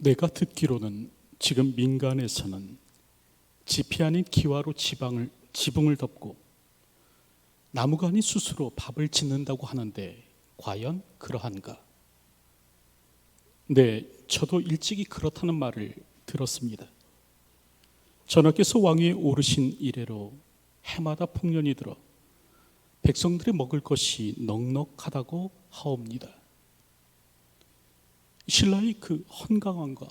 내가 듣기로는 지금 민간에서는 지피 아닌 기와로 지방을 지붕을 덮고 나무가 아닌 숯으로 밥을 짓는다고 하는데 과연 그러한가? 네, 저도 일찍이 그렇다는 말을 들었습니다. 전하께서 왕위에 오르신 이래로 해마다 풍년이 들어 백성들이 먹을 것이 넉넉하다고 하옵니다. 신라의 그 헌강왕과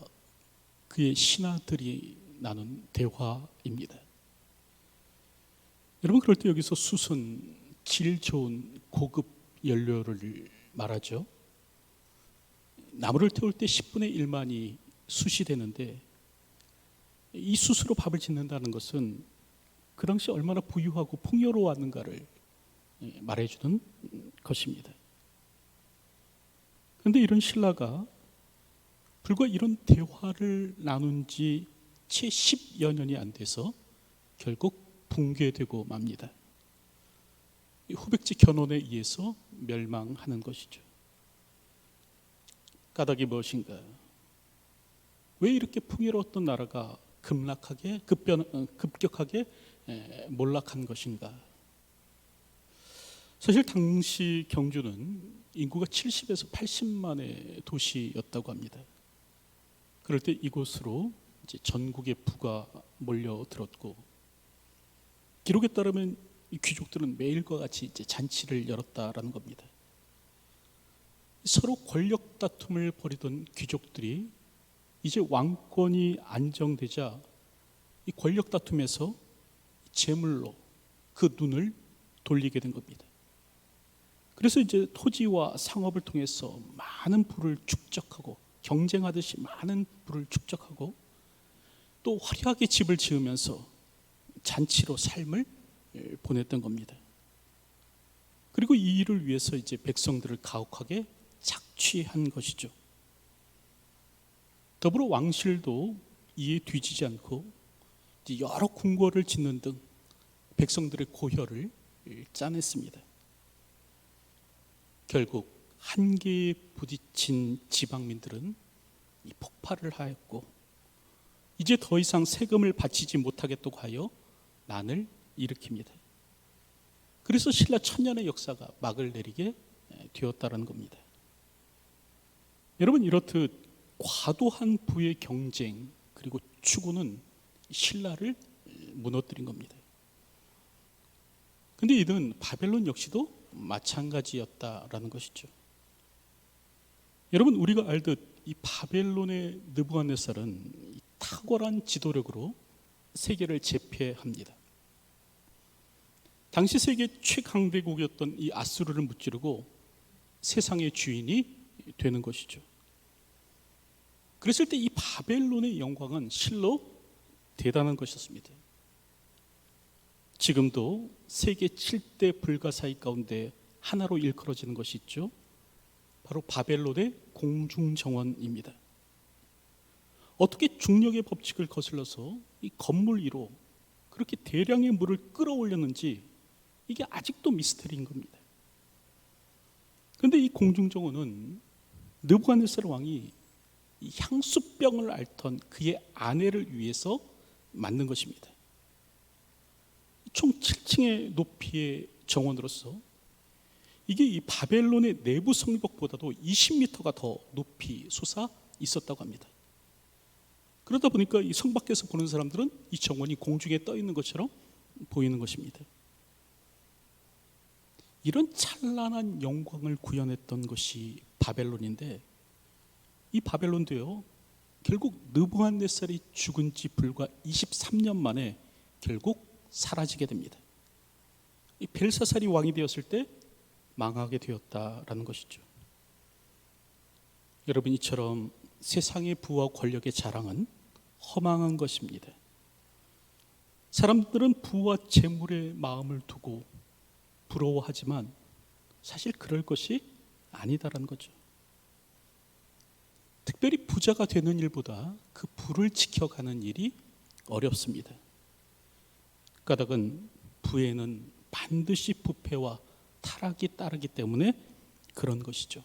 그의 신하들이 나눈 대화입니다. 여러분 그럴 때 여기서 숯은 질 좋은 고급 연료를 말하죠. 나무를 태울 때 10분의 1만이 숯이 되는데 이 숯으로 밥을 짓는다는 것은 그 당시 얼마나 부유하고 풍요로웠는가를 예, 말해주는 것입니다. 그런데 이런 신라가 불과 이런 대화를 나눈 지 채 10여 년이 안 돼서 결국 붕괴되고 맙니다. 후백지 견원에 의해서 멸망하는 것이죠. 까닭이 무엇인가? 왜 이렇게 풍요로웠던 나라가 급락하게 급변, 어, 급격하게 몰락한 것인가? 사실 당시 경주는 인구가 70에서 80만의 도시였다고 합니다. 그럴 때 이곳으로 이제 전국의 부가 몰려들었고 기록에 따르면 이 귀족들은 매일과 같이 이제 잔치를 열었다라는 겁니다. 서로 권력 다툼을 벌이던 귀족들이 이제 왕권이 안정되자 이 권력 다툼에서 재물로 그 눈을 돌리게 된 겁니다. 그래서 이제 토지와 상업을 통해서 많은 부를 축적하고 경쟁하듯이 많은 부를 축적하고 또 화려하게 집을 지으면서 잔치로 삶을 보냈던 겁니다. 그리고 이 일을 위해서 이제 백성들을 가혹하게 착취한 것이죠. 더불어 왕실도 이에 뒤지지 않고 여러 궁궐을 짓는 등 백성들의 고혈을 짜냈습니다. 결국 한계에 부딪힌 지방민들은 폭발을 하였고 이제 더 이상 세금을 바치지 못하겠다고 하여 난을 일으킵니다. 그래서 신라 천년의 역사가 막을 내리게 되었다는 겁니다. 여러분 이렇듯 과도한 부의 경쟁 그리고 추구는 신라를 무너뜨린 겁니다. 근데 이는 바벨론 역시도 마찬가지였다라는 것이죠. 여러분 우리가 알듯 이 바벨론의 느부갓네살은 탁월한 지도력으로 세계를 제패합니다. 당시 세계 최강대국이었던 이 아수르를 무찌르고 세상의 주인이 되는 것이죠. 그랬을 때 이 바벨론의 영광은 실로 대단한 것이었습니다. 지금도 세계 7대 불가사의 가운데 하나로 일컬어지는 것이 있죠. 바로 바벨론의 공중정원입니다. 어떻게 중력의 법칙을 거슬러서 이 건물 위로 그렇게 대량의 물을 끌어올렸는지 이게 아직도 미스터리인 겁니다. 그런데 이 공중정원은 느부갓네살 왕이 향수병을 앓던 그의 아내를 위해서 만든 것입니다. 총 7층의 높이의 정원으로서 이게 이 바벨론의 내부 성벽보다도 20m가 더 높이 솟아 있었다고 합니다. 그러다 보니까 이 성 밖에서 보는 사람들은 이 정원이 공중에 떠 있는 것처럼 보이는 것입니다. 이런 찬란한 영광을 구현했던 것이 바벨론인데 이 바벨론도요 결국 느부갓네살이 죽은 지 불과 23년 만에 결국 사라지게 됩니다. 이 벨사살이 왕이 되었을 때 망하게 되었다라는 것이죠. 여러분 이처럼 세상의 부와 권력의 자랑은 허망한 것입니다. 사람들은 부와 재물에 마음을 두고 부러워하지만 사실 그럴 것이 아니다라는 거죠. 특별히 부자가 되는 일보다 그 부를 지켜가는 일이 어렵습니다. 까닭은 부에는 반드시 부패와 타락이 따르기 때문에 그런 것이죠.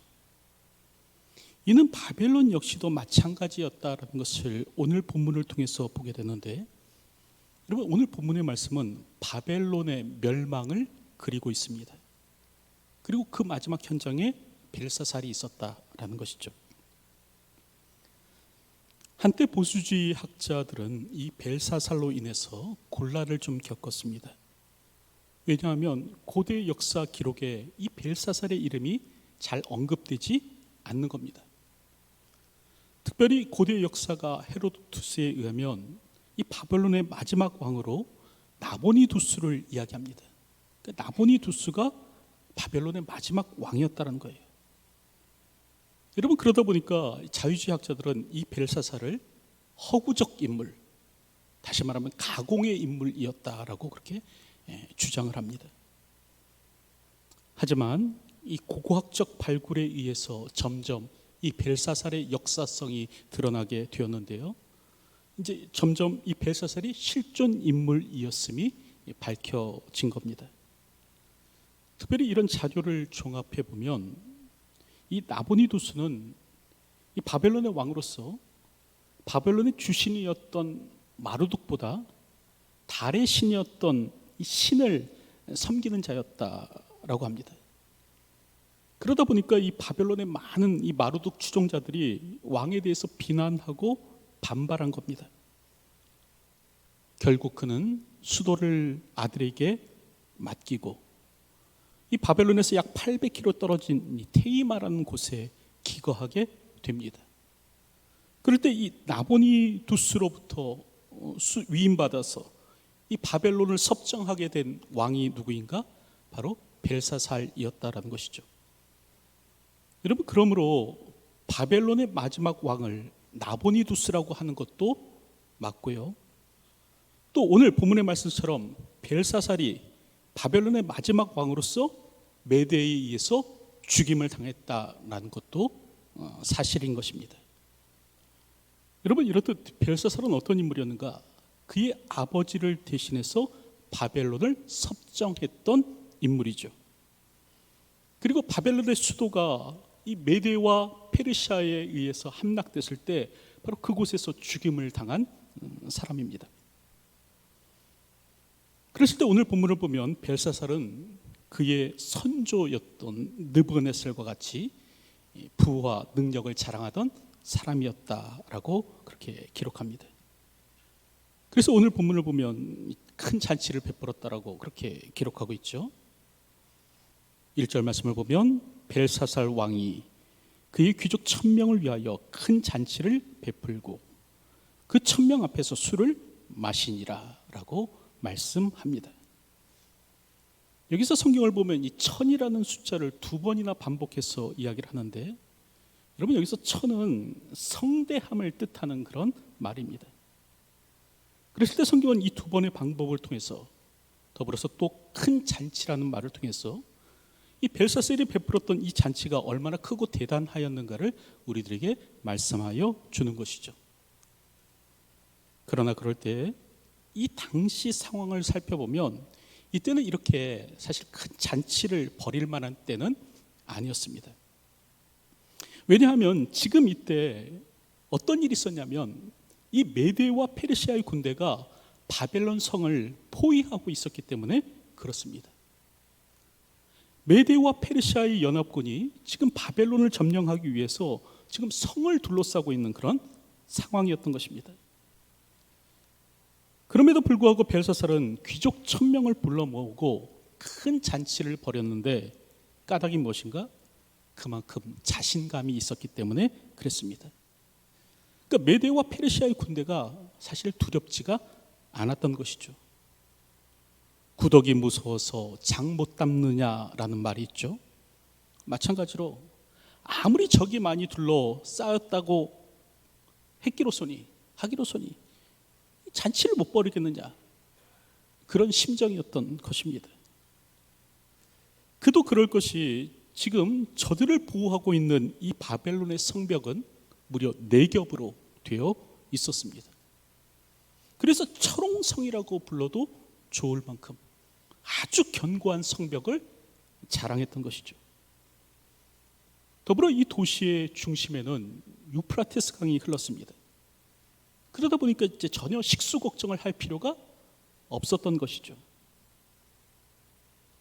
이는 바벨론 역시도 마찬가지였다라는 것을 오늘 본문을 통해서 보게 되는데 여러분 오늘 본문의 말씀은 바벨론의 멸망을 그리고 있습니다. 그리고 그 마지막 현장에 벨사살이 있었다라는 것이죠. 한때 보수주의 학자들은 이 벨사살로 인해서 곤란을 좀 겪었습니다. 왜냐하면 고대 역사 기록에 이 벨사살의 이름이 잘 언급되지 않는 겁니다. 특별히 고대 역사가 헤로도투스에 의하면 이 바벨론의 마지막 왕으로 나보니두스를 이야기합니다. 그 나보니두스가 바벨론의 마지막 왕이었다는 거예요. 여러분 그러다 보니까 자유주의 학자들은 이 벨사사를 허구적 인물, 다시 말하면 가공의 인물이었다라고 그렇게 예, 주장을 합니다. 하지만 이 고고학적 발굴에 의해서 점점 이 벨사살의 역사성이 드러나게 되었는데요. 이제 점점 이 벨사살이 실존 인물이었음이 밝혀진 겁니다. 특별히 이런 자료를 종합해 보면 이 나보니두스는 이 바벨론의 왕으로서 바벨론의 주신이었던 마루둑보다 달의 신이었던 이 신을 섬기는 자였다라고 합니다. 그러다 보니까 이 바벨론의 많은 이 마루둑 추종자들이 왕에 대해서 비난하고 반발한 겁니다. 결국 그는 수도를 아들에게 맡기고 이 바벨론에서 약 800km 떨어진 이 테이마라는 곳에 기거하게 됩니다. 그럴 때 이 나보니 두스로부터 어, 위임받아서 이 바벨론을 섭정하게 된 왕이 누구인가? 바로 벨사살이었다라는 것이죠. 여러분 그러므로 바벨론의 마지막 왕을 나보니두스라고 하는 것도 맞고요. 또 오늘 본문의 말씀처럼 벨사살이 바벨론의 마지막 왕으로서 메대에 의해서 죽임을 당했다라는 것도 어, 사실인 것입니다. 여러분 이렇듯 벨사살은 어떤 인물이었는가? 그의 아버지를 대신해서 바벨론을 섭정했던 인물이죠. 그리고 바벨론의 수도가 이 메데와 페르시아에 의해서 함락됐을 때 바로 그곳에서 죽임을 당한 음, 사람입니다. 그랬을 때 오늘 본문을 보면 벨사살은 그의 선조였던 느부갓네살과 같이 부와 능력을 자랑하던 사람이었다라고 그렇게 기록합니다. 그래서 오늘 본문을 보면 큰 잔치를 베풀었다라고 그렇게 기록하고 있죠. 1절 말씀을 보면 벨사살 왕이 그의 귀족 천명을 위하여 큰 잔치를 베풀고 그 천명 앞에서 술을 마시니라라고 말씀합니다. 여기서 성경을 보면 이 천이라는 숫자를 두 번이나 반복해서 이야기를 하는데 여러분 여기서 천은 성대함을 뜻하는 그런 말입니다. 그랬을 때 성경은 이 두 번의 방법을 통해서 더불어서 또 큰 잔치라는 말을 통해서 이 벨사셀이 베풀었던 이 잔치가 얼마나 크고 대단하였는가를 우리들에게 말씀하여 주는 것이죠. 그러나 그럴 때 이 당시 상황을 살펴보면 이때는 이렇게 사실 큰 잔치를 벌일 만한 때는 아니었습니다. 왜냐하면 지금 이때 어떤 일이 있었냐면 이 메데와 페르시아의 군대가 바벨론 성을 포위하고 있었기 때문에 그렇습니다. 메데와 페르시아의 연합군이 지금 바벨론을 점령하기 위해서 지금 성을 둘러싸고 있는 그런 상황이었던 것입니다. 그럼에도 불구하고 벨사살은 귀족 천명을 불러 모으고 큰 잔치를 벌였는데 까닭이 무엇인가? 그만큼 자신감이 있었기 때문에 그랬습니다. 그러니까 메데와 페르시아의 군대가 사실 두렵지가 않았던 것이죠. 구덕이 무서워서 장 못 담느냐라는 말이 있죠. 마찬가지로 아무리 적이 많이 둘러 쌓였다고 했기로서니 하기로서니 잔치를 못 벌이겠느냐 그런 심정이었던 것입니다. 그도 그럴 것이 지금 저들을 보호하고 있는 이 바벨론의 성벽은 무려 네 겹으로 되어 있었습니다. 그래서 철옹성이라고 불러도 좋을 만큼 아주 견고한 성벽을 자랑했던 것이죠. 더불어 이 도시의 중심에는 유프라테스 강이 흘렀습니다. 그러다 보니까 이제 전혀 식수 걱정을 할 필요가 없었던 것이죠.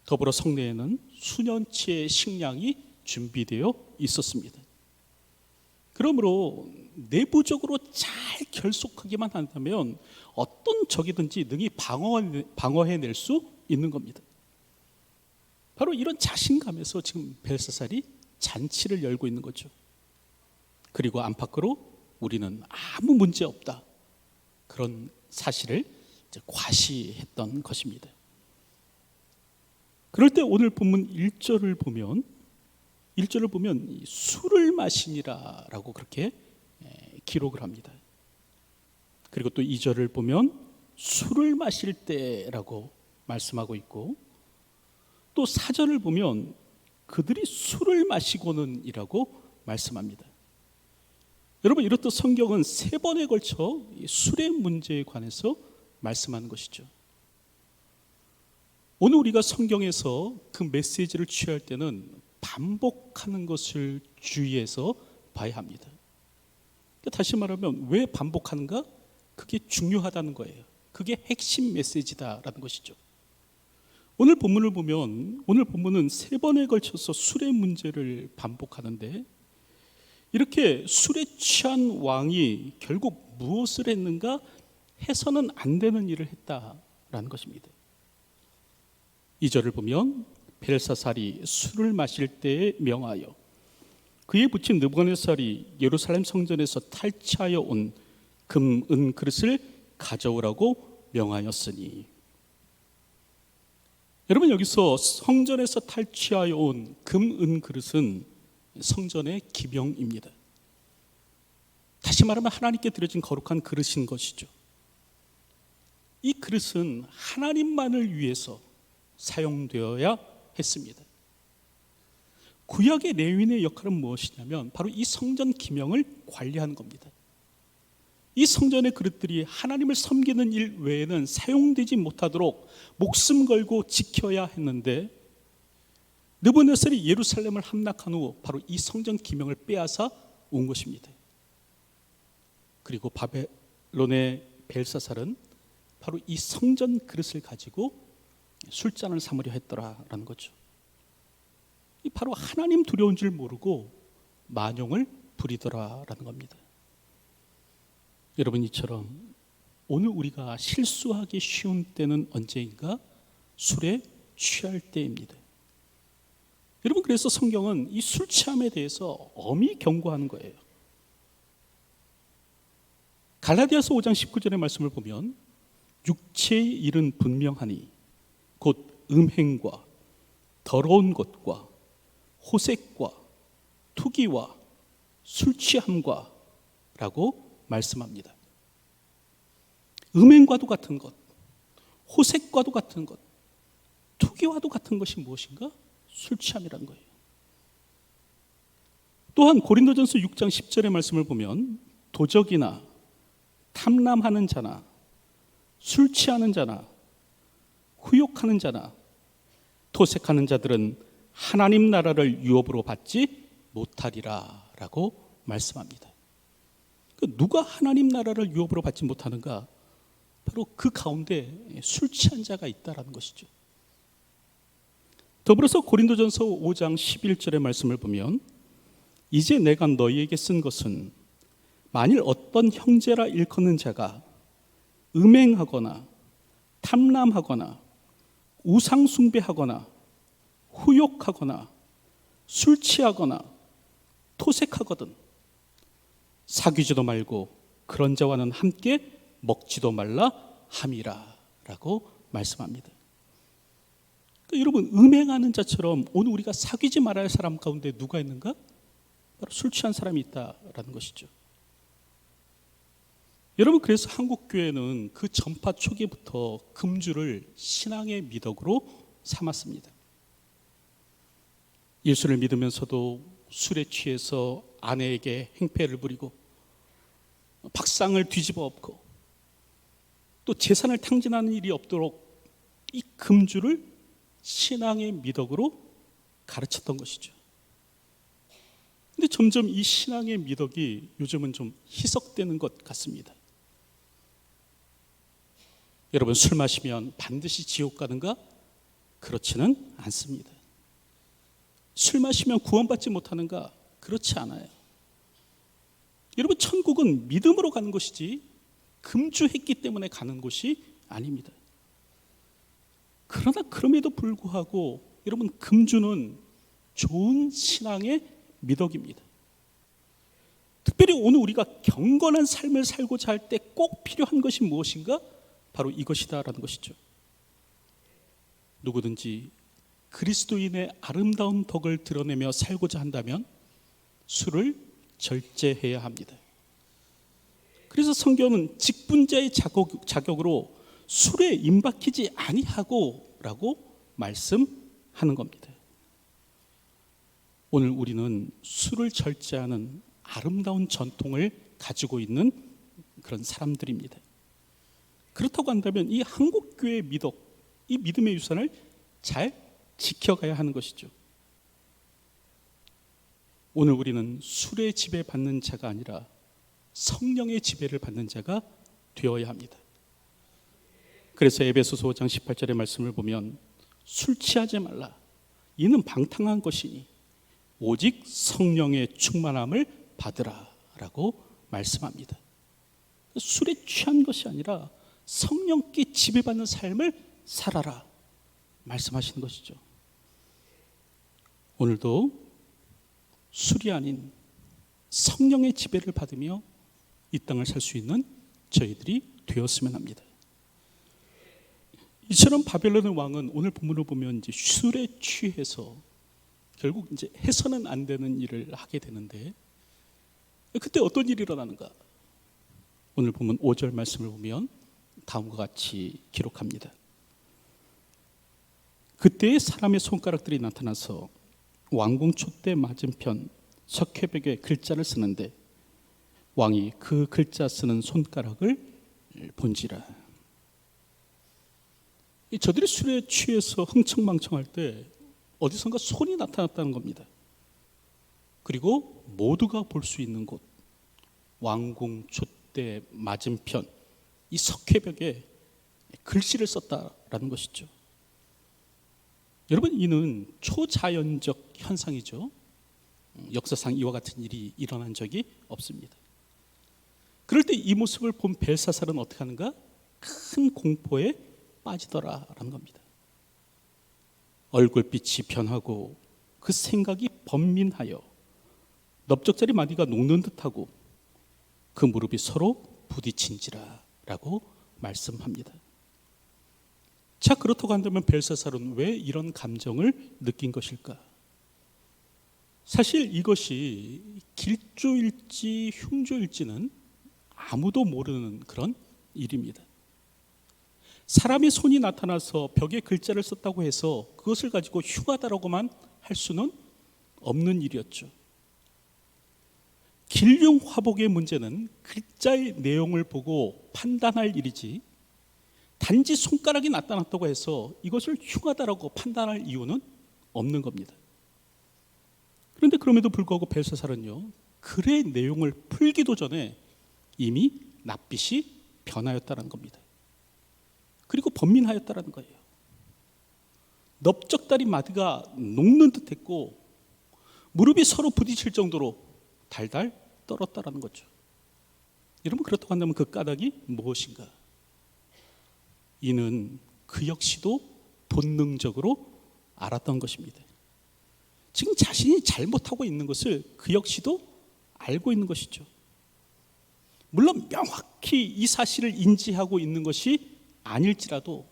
더불어 성내에는 수년치의 식량이 준비되어 있었습니다. 그러므로 내부적으로 잘 결속하기만 한다면 어떤 적이든지 능히 방어해 낼 수 있는 겁니다. 바로 이런 자신감에서 지금 벨사살이 잔치를 열고 있는 거죠. 그리고 안팎으로 우리는 아무 문제 없다. 그런 사실을 과시했던 것입니다. 그럴 때 오늘 본문 1절을 보면 1절을 보면 술을 마시니라라고 그렇게 기록을 합니다. 그리고 또 2절을 보면 술을 마실 때라고 말씀하고 있고 또 4절을 보면 그들이 술을 마시고는 이라고 말씀합니다. 여러분 이렇듯 성경은 세 번에 걸쳐 술의 문제에 관해서 말씀하는 것이죠. 오늘 우리가 성경에서 그 메시지를 취할 때는 반복하는 것을 주의해서 봐야 합니다. 그러니까 다시 말하면 왜 반복하는가? 그게 중요하다는 거예요. 그게 핵심 메시지다라는 것이죠. 오늘 본문을 보면 오늘 본문은 세 번에 걸쳐서 술의 문제를 반복하는데 이렇게 술에 취한 왕이 결국 무엇을 했는가 해서는 안 되는 일을 했다라는 것입니다. 이 절을 보면 벨사살이 술을 마실 때에 명하여 그에 붙인 느부갓네살이 예루살렘 성전에서 탈취하여 온 금, 은 그릇을 가져오라고 명하였으니 여러분 여기서 성전에서 탈취하여 온 금, 은 그릇은 성전의 기병입니다. 다시 말하면 하나님께 드려진 거룩한 그릇인 것이죠. 이 그릇은 하나님만을 위해서 사용되어야 했습니다. 구약의 레윈의 역할은 무엇이냐면 바로 이 성전 기명을 관리하는 겁니다. 이 성전의 그릇들이 하나님을 섬기는 일 외에는 사용되지 못하도록 목숨 걸고 지켜야 했는데 느부갓네살이 예루살렘을 함락한 후 바로 이 성전 기명을 빼앗아 온 것입니다. 그리고 바벨론의 벨사살은 바로 이 성전 그릇을 가지고 술잔을 삼으려 했더라라는 거죠. 이 바로 하나님 두려운 줄 모르고 만용을 부리더라라는 겁니다. 여러분 이처럼 오늘 우리가 실수하기 쉬운 때는 언제인가? 술에 취할 때입니다. 여러분 그래서 성경은 이 술 취함에 대해서 엄히 경고하는 거예요. 갈라디아서 5장 19절의 말씀을 보면 육체의 일은 분명하니 곧 음행과 더러운 것과 호색과 투기와 술 취함과 라고 말씀합니다. 음행과도 같은 것, 호색과도 같은 것, 투기와도 같은 것이 무엇인가? 술 취함이라는 거예요. 또한 고린도전서 6장 10절의 말씀을 보면 도적이나 탐람하는 자나 술 취하는 자나 후욕하는 자나 토색하는 자들은 하나님 나라를 유업으로 받지 못하리라라고 말씀합니다. 그 누가 하나님 나라를 유업으로 받지 못하는가? 바로 그 가운데 술 취한 자가 있다라는 것이죠. 더불어서 고린도전서 5장 11절의 말씀을 보면 이제 내가 너희에게 쓴 것은 만일 어떤 형제라 일컫는 자가 음행하거나 탐람하거나 우상 숭배하거나 후욕하거나 술 취하거나 토색하거든 사귀지도 말고 그런 자와는 함께 먹지도 말라 함이라라고 말씀합니다. 그러니까 여러분 음행하는 자처럼 오늘 우리가 사귀지 말아야 할 사람 가운데 누가 있는가? 바로 술 취한 사람이 있다라는 것이죠. 여러분 그래서 한국 교회는 그 전파 초기부터 금주를 신앙의 미덕으로 삼았습니다. 예수를 믿으면서도 술에 취해서 아내에게 행패를 부리고 박상을 뒤집어 엎고 또 재산을 탕진하는 일이 없도록 이 금주를 신앙의 미덕으로 가르쳤던 것이죠. 근데 점점 이 신앙의 미덕이 요즘은 좀 희석되는 것 같습니다. 여러분 술 마시면 반드시 지옥 가는가? 그렇지는 않습니다. 술 마시면 구원받지 못하는가? 그렇지 않아요. 여러분 천국은 믿음으로 가는 것이지 금주했기 때문에 가는 곳이 아닙니다. 그러나 그럼에도 불구하고 여러분 금주는 좋은 신앙의 미덕입니다. 특별히 오늘 우리가 경건한 삶을 살고자 할 때 꼭 필요한 것이 무엇인가? 바로 이것이다라는 것이죠. 누구든지 그리스도인의 아름다운 덕을 드러내며 살고자 한다면 술을 절제해야 합니다. 그래서 성경은 직분자의 자격, 자격으로 술에 임박히지 아니하고라고 말씀하는 겁니다. 오늘 우리는 술을 절제하는 아름다운 전통을 가지고 있는 그런 사람들입니다. 그렇다고 한다면 이 한국 교회의 미덕, 이 믿음의 유산을 잘 지켜가야 하는 것이죠. 오늘 우리는 술의 지배 받는 자가 아니라 성령의 지배를 받는 자가 되어야 합니다. 그래서 에베소서 5장 18절의 말씀을 보면 술 취하지 말라. 이는 방탕한 것이니 오직 성령의 충만함을 받으라라고 말씀합니다. 술에 취한 것이 아니라 성령께 지배받는 삶을 살아라 말씀하시는 것이죠. 오늘도 술이 아닌 성령의 지배를 받으며 이 땅을 살 수 있는 저희들이 되었으면 합니다. 이처럼 바벨론의 왕은 오늘 본문을 보면 이제 술에 취해서 결국 이제 해서는 안 되는 일을 하게 되는데 그때 어떤 일이 일어나는가? 오늘 보면 5절 말씀을 보면 다음과 같이 기록합니다. 그때 사람의 손가락들이 나타나서 왕궁 촛대 맞은편 석회벽에 글자를 쓰는데 왕이 그 글자 쓰는 손가락을 본지라. 저들이 술에 취해서 흥청망청할 때 어디선가 손이 나타났다는 겁니다. 그리고 모두가 볼 수 있는 곳 왕궁 촛대 맞은편 이 석회벽에 글씨를 썼다라는 것이죠. 여러분 이는 초자연적 현상이죠. 역사상 이와 같은 일이 일어난 적이 없습니다. 그럴 때 이 모습을 본 벨사살은 어떻게 하는가? 큰 공포에 빠지더라라는 겁니다. 얼굴빛이 변하고 그 생각이 번민하여 넓적자리 마디가 녹는 듯하고 그 무릎이 서로 부딪힌지라 라고 말씀합니다. 자 그렇다고 한다면 벨사살은 왜 이런 감정을 느낀 것일까? 사실 이것이 길조일지 흉조일지는 아무도 모르는 그런 일입니다. 사람의 손이 나타나서 벽에 글자를 썼다고 해서 그것을 가지고 흉하다라고만 할 수는 없는 일이었죠. 길흉 화복의 문제는 글자의 내용을 보고 판단할 일이지 단지 손가락이 나타났다고 해서 이것을 흉하다라고 판단할 이유는 없는 겁니다. 그런데 그럼에도 불구하고 벨사살은요 글의 내용을 풀기도 전에 이미 낯빛이 변하였다는 겁니다. 그리고 번민하였다는 거예요. 넓적다리 마디가 녹는 듯했고 무릎이 서로 부딪힐 정도로 달달 떨었다라는 거죠. 여러분 그렇다고 한다면 그 까닭이 무엇인가? 이는 그 역시도 본능적으로 알았던 것입니다. 지금 자신이 잘못하고 있는 것을 그 역시도 알고 있는 것이죠. 물론 명확히 이 사실을 인지하고 있는 것이 아닐지라도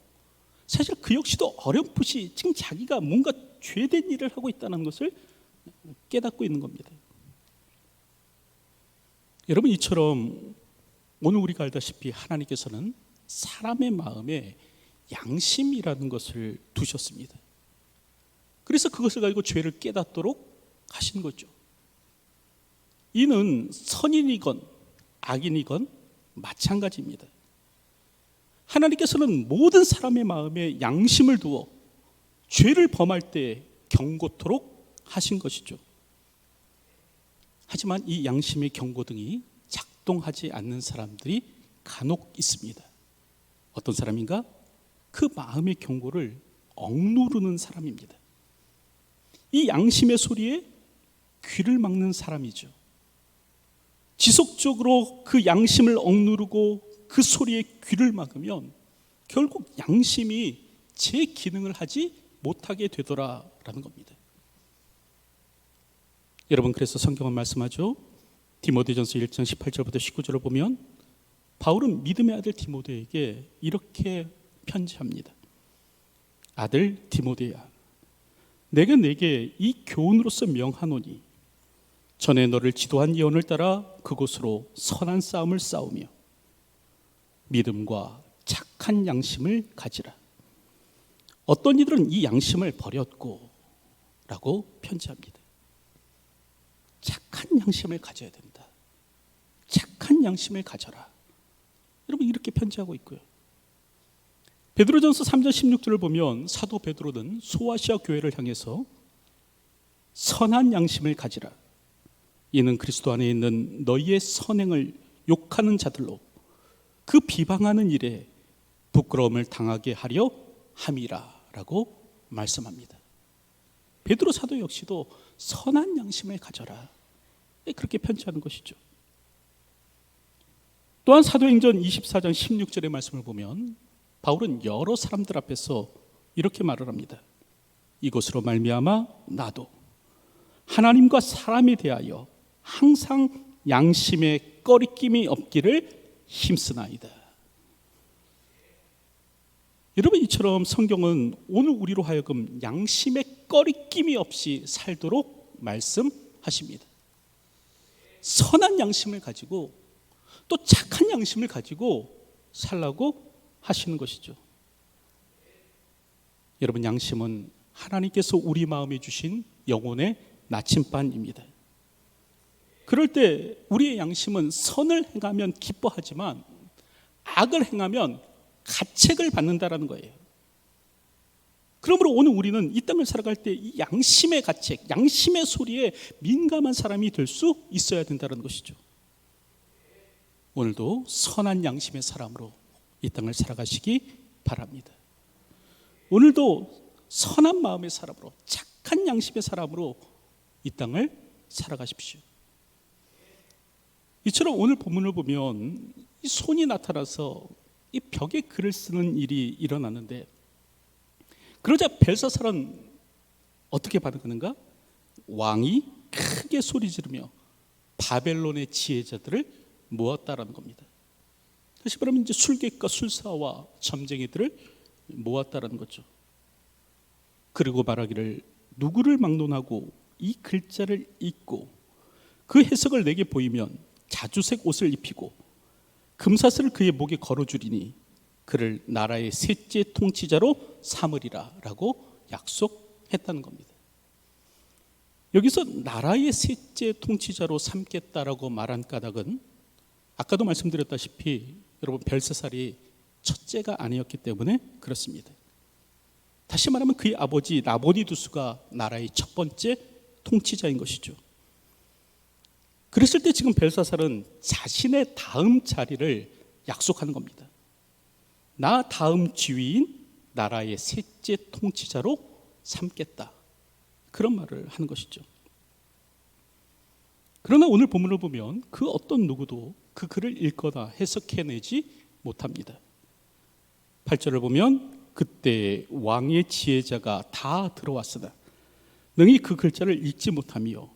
사실 그 역시도 어렴풋이 지금 자기가 뭔가 죄된 일을 하고 있다는 것을 깨닫고 있는 겁니다. 여러분 이처럼 오늘 우리가 알다시피 하나님께서는 사람의 마음에 양심이라는 것을 두셨습니다. 그래서 그것을 가지고 죄를 깨닫도록 하신 거죠. 이는 선인이건 악인이건 마찬가지입니다. 하나님께서는 모든 사람의 마음에 양심을 두어 죄를 범할 때 경고토록 하신 것이죠. 하지만 이 양심의 경고등이 작동하지 않는 사람들이 간혹 있습니다. 어떤 사람인가? 그 마음의 경고를 억누르는 사람입니다. 이 양심의 소리에 귀를 막는 사람이죠. 지속적으로 그 양심을 억누르고 그 소리에 귀를 막으면 결국 양심이 제 기능을 하지 못하게 되더라라는 겁니다. 여러분 그래서 성경은 말씀하죠. 디모데전서 1장 18절부터 19절을 보면 바울은 믿음의 아들 디모데에게 이렇게 편지합니다. 아들 디모데야 내가 내게 이 교훈으로서 명하노니 전에 너를 지도한 예언을 따라 그곳으로 선한 싸움을 싸우며 믿음과 착한 양심을 가지라. 어떤 이들은 이 양심을 버렸고 라고 편지합니다. 양심을 가져야 된다. 착한 양심을 가져라. 여러분 이렇게 편지하고 있고요. 베드로전서 3장 16절을 보면 사도 베드로는 소아시아 교회를 향해서 선한 양심을 가지라. 이는 그리스도 안에 있는 너희의 선행을 욕하는 자들로 그 비방하는 일에 부끄러움을 당하게 하려 함이라라고 말씀합니다. 베드로 사도 역시도 선한 양심을 가져라. 그렇게 편지하는 것이죠. 또한 사도행전 24장 16절의 말씀을 보면 바울은 여러 사람들 앞에서 이렇게 말을 합니다. 이것으로 말미암아 나도 하나님과 사람에 대하여 항상 양심에 꺼리낌이 없기를 힘쓰나이다. 여러분 이처럼 성경은 오늘 우리로 하여금 양심에 꺼리낌이 없이 살도록 말씀하십니다. 선한 양심을 가지고 또 착한 양심을 가지고 살라고 하시는 것이죠. 여러분 양심은 하나님께서 우리 마음에 주신 영혼의 나침반입니다. 그럴 때 우리의 양심은 선을 행하면 기뻐하지만 악을 행하면 가책을 받는다라는 거예요. 그러므로 오늘 우리는 이 땅을 살아갈 때 이 양심의 가책, 양심의 소리에 민감한 사람이 될 수 있어야 된다는 것이죠. 오늘도 선한 양심의 사람으로 이 땅을 살아가시기 바랍니다. 오늘도 선한 마음의 사람으로 착한 양심의 사람으로 이 땅을 살아가십시오. 이처럼 오늘 본문을 보면 이 손이 나타나서 이 벽에 글을 쓰는 일이 일어나는데 그러자 벨사살은 어떻게 반응하는가? 왕이 크게 소리 지르며 바벨론의 지혜자들을 모았다라는 겁니다. 다시 말하면 이제 술객과 술사와 점쟁이들을 모았다라는 거죠. 그리고 말하기를 누구를 막론하고 이 글자를 읽고 그 해석을 내게 보이면 자주색 옷을 입히고 금사슬을 그의 목에 걸어주리니 그를 나라의 셋째 통치자로 삼으리라라고 약속했다는 겁니다. 여기서 나라의 셋째 통치자로 삼겠다라고 말한 까닭은 아까도 말씀드렸다시피 여러분 벨사살이 첫째가 아니었기 때문에 그렇습니다. 다시 말하면 그의 아버지 나보디두스가 나라의 첫 번째 통치자인 것이죠. 그랬을 때 지금 벨사살은 자신의 다음 자리를 약속하는 겁니다. 나 다음 지위인 나라의 셋째 통치자로 삼겠다. 그런 말을 하는 것이죠. 그러나 오늘 본문을 보면 그 어떤 누구도 그 글을 읽거나 해석해내지 못합니다. 8절을 보면 그때 왕의 지혜자가 다 들어왔으나 능히 그 글자를 읽지 못하며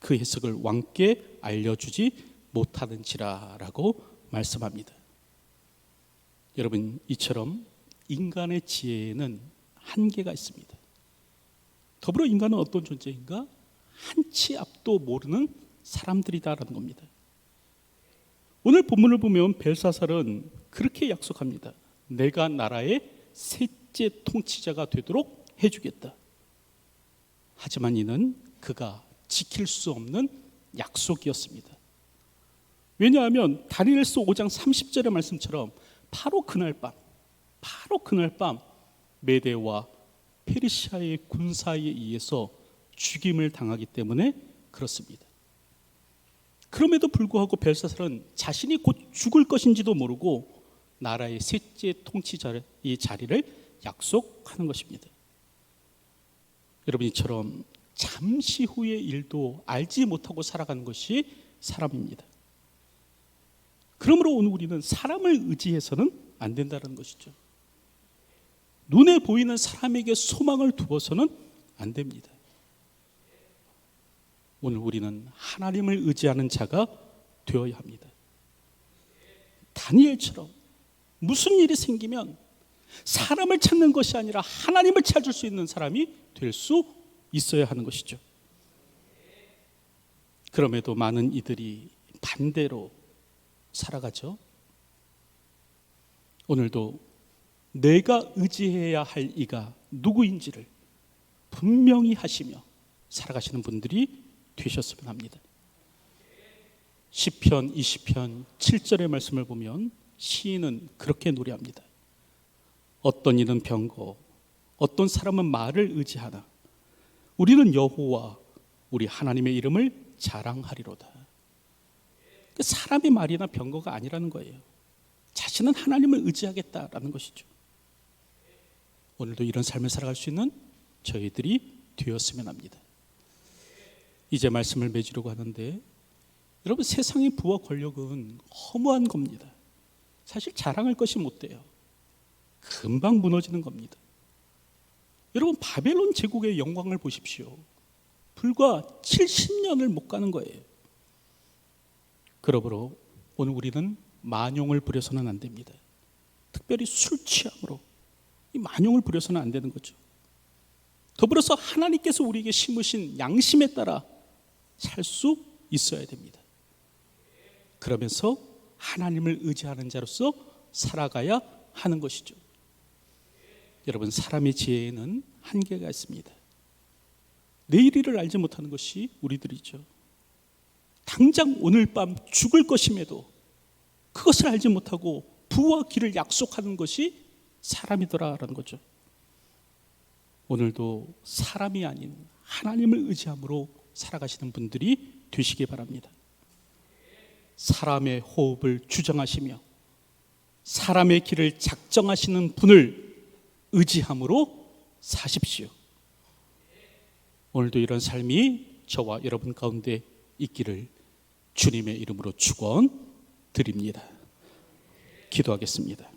그 해석을 왕께 알려주지 못하는지라라고 말씀합니다. 여러분 이처럼 인간의 지혜에는 한계가 있습니다. 더불어 인간은 어떤 존재인가? 한치 앞도 모르는 사람들이다라는 겁니다. 오늘 본문을 보면 벨사살은 그렇게 약속합니다. 내가 나라의 셋째 통치자가 되도록 해주겠다. 하지만 이는 그가 지킬 수 없는 약속이었습니다. 왜냐하면 다니엘서 5장 30절의 말씀처럼 바로 그날 밤, 바로 그날 밤 메대와 페르시아의 군사에 의해서 죽임을 당하기 때문에 그렇습니다. 그럼에도 불구하고 벨사살은 자신이 곧 죽을 것인지도 모르고 나라의 셋째 통치자의 자리를 약속하는 것입니다. 여러분 이처럼 잠시 후의 일도 알지 못하고 살아가는 것이 사람입니다. 그러므로 오늘 우리는 사람을 의지해서는 안 된다는 것이죠. 눈에 보이는 사람에게 소망을 두어서는 안 됩니다. 오늘 우리는 하나님을 의지하는 자가 되어야 합니다. 다니엘처럼 무슨 일이 생기면 사람을 찾는 것이 아니라 하나님을 찾을 수 있는 사람이 될 수 있어야 하는 것이죠. 그럼에도 많은 이들이 반대로 살아가죠. 오늘도 내가 의지해야 할 이가 누구인지를 분명히 하시며 살아가시는 분들이 되셨으면 합니다. 시편 20편 7절의 말씀을 보면 시인은 그렇게 노래합니다. 어떤 이는 병거, 어떤 사람은 말을 의지하나 우리는 여호와 우리 하나님의 이름을 자랑하리로다. 그 사람의 말이나 병거가 아니라는 거예요. 자신은 하나님을 의지하겠다라는 것이죠. 오늘도 이런 삶을 살아갈 수 있는 저희들이 되었으면 합니다. 이제 말씀을 맺으려고 하는데 여러분 세상의 부와 권력은 허무한 겁니다. 사실 자랑할 것이 못 돼요. 금방 무너지는 겁니다. 여러분 바벨론 제국의 영광을 보십시오. 불과 70년을 못 가는 거예요. 그러므로 오늘 우리는 만용을 부려서는 안 됩니다. 특별히 술 취함으로 이 만용을 부려서는 안 되는 거죠. 더불어서 하나님께서 우리에게 심으신 양심에 따라 살 수 있어야 됩니다. 그러면서 하나님을 의지하는 자로서 살아가야 하는 것이죠. 여러분 사람의 지혜에는 한계가 있습니다. 내일을 알지 못하는 것이 우리들이죠. 당장 오늘 밤 죽을 것임에도 그것을 알지 못하고 부와 길을 약속하는 것이 사람이더라라는 거죠. 오늘도 사람이 아닌 하나님을 의지함으로 살아가시는 분들이 되시기 바랍니다. 사람의 호흡을 주장하시며 사람의 길을 작정하시는 분을 의지함으로 사십시오. 오늘도 이런 삶이 저와 여러분 가운데 있기를 주님의 이름으로 축원 드립니다. 기도하겠습니다.